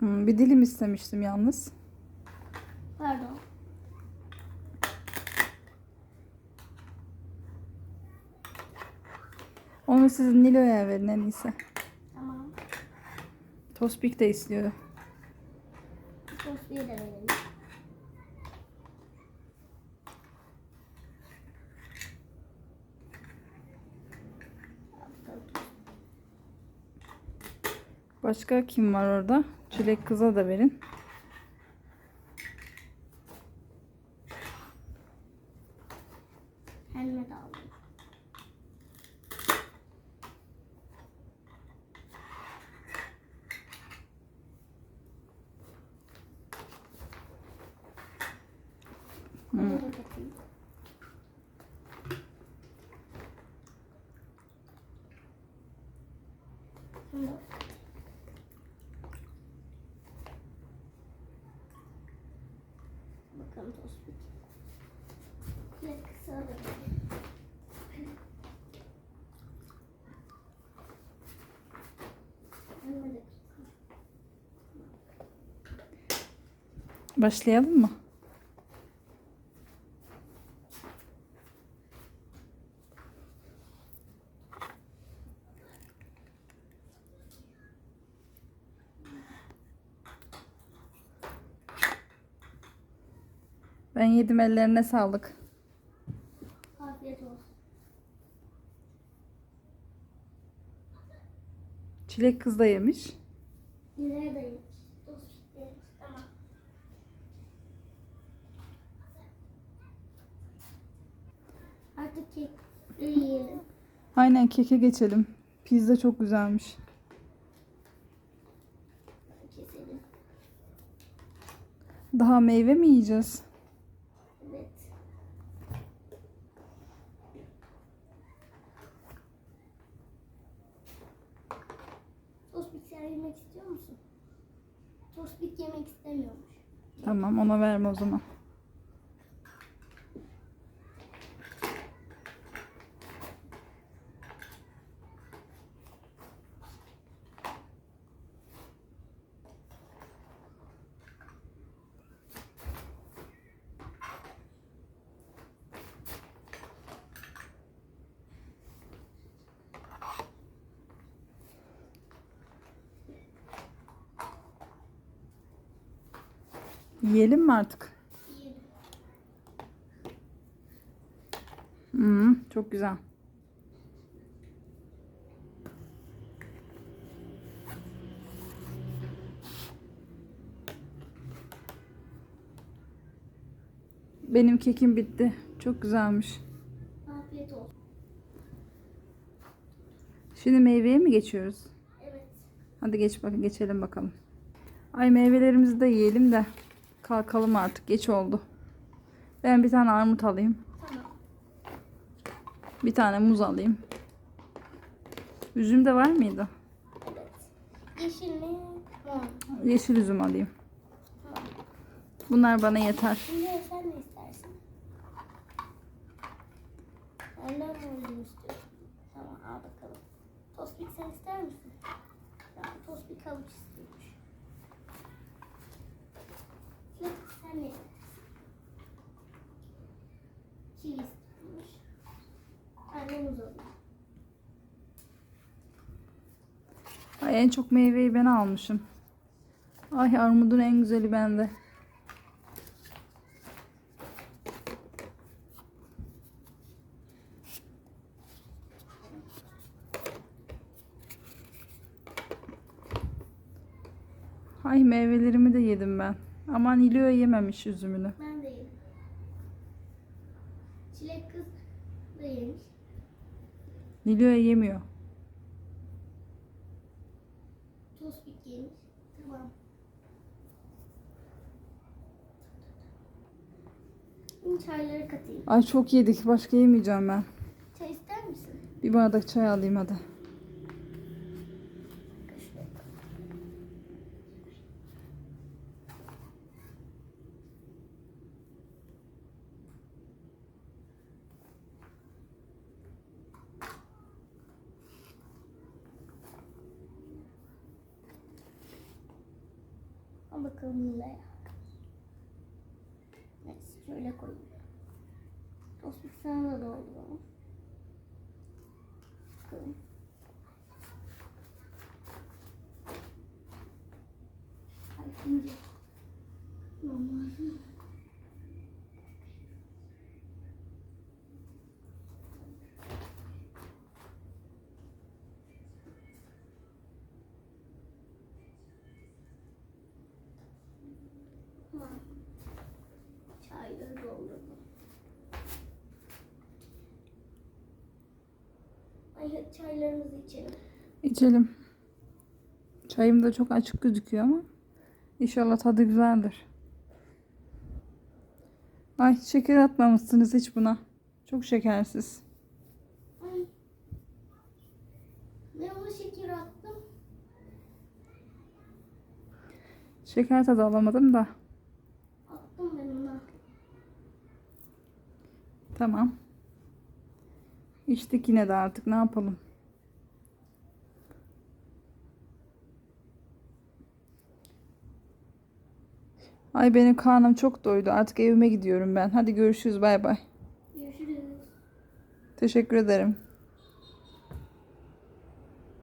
Hmm, bir dilim istemiştim yalnız. Pardon. Onu siz Nilo'ya verin en iyisi. Tamam. Tospik de istiyor. Sosluyu da verelim. Başka kim var orada? Çilek kıza da verin. Kendime de aldım. Bunu da katayım. Bunu da katayım. Bakalım kısa da. Başlayalım mı? Ben yedim ellerine sağlık. Afiyet olsun. Çilek kız da yemiş. Tospiklerimiz tamam. Artık kek yiyelim. Aynen keke geçelim. Pizza çok güzelmiş. Keselim. Daha meyve mi yiyeceğiz? Evet. Tospik sen yemek istiyor musun? Tospik yemek istemiyormuş. Tamam ona verme o zaman. Yiyelim mi artık? Yiyelim. Hmm, çok güzel. Benim kekim bitti. Çok güzelmiş. Afiyet olsun. Şimdi meyveye mi geçiyoruz? Evet. Hadi geç bak geçelim bakalım. Ay meyvelerimizi de yiyelim de kalkalım artık. Geç oldu. Ben bir tane armut alayım. Tamam. Bir tane muz alayım. Üzüm de var mıydı? Evet. Yeşil mi? Yeşil üzüm alayım. Tamam. Bunlar bana yeter. Şimdi sen ne istersin? Benden mi olduğunu istiyorsun? Tamam al bakalım. Tospik sen ister misin? Tamam tospik istiyormuş. İstersin? Kivi istiyormuş. Annem alayım. Ay en çok meyveyi ben almışım. Ay armudun en güzeli bende. Ay meyvelerimi de yedim ben. Ama Nilüfer yememiş üzümünü. Ben de yedim. Çilek kız da yemiş. Nilüfer yemiyor. Tospik yemiş. Tamam. Şimdi çayları katayım. Ay çok yedik. Başka yemeyeceğim ben. Çay ister misin? Bir bardak çay alayım hadi. Al bakalım Nilay. Neyse şöyle koyayım. Tospik sana da dolduralım. Bakalım. Ay. Normal. Tamam. Ay çaylarımızı içelim. İçelim. Çayım da çok açık gözüküyor ama inşallah tadı güzeldir. Ay şeker atmamışsınız hiç buna. Çok şekersiz. Ay. Ona şeker attım. Şeker tadı alamadım da. Attım ben ona. Tamam. İçtik yine de artık ne yapalım. Ay benim karnım çok doydu. Artık evime gidiyorum ben. Hadi görüşürüz. Bay bay. Görüşürüz. Teşekkür ederim.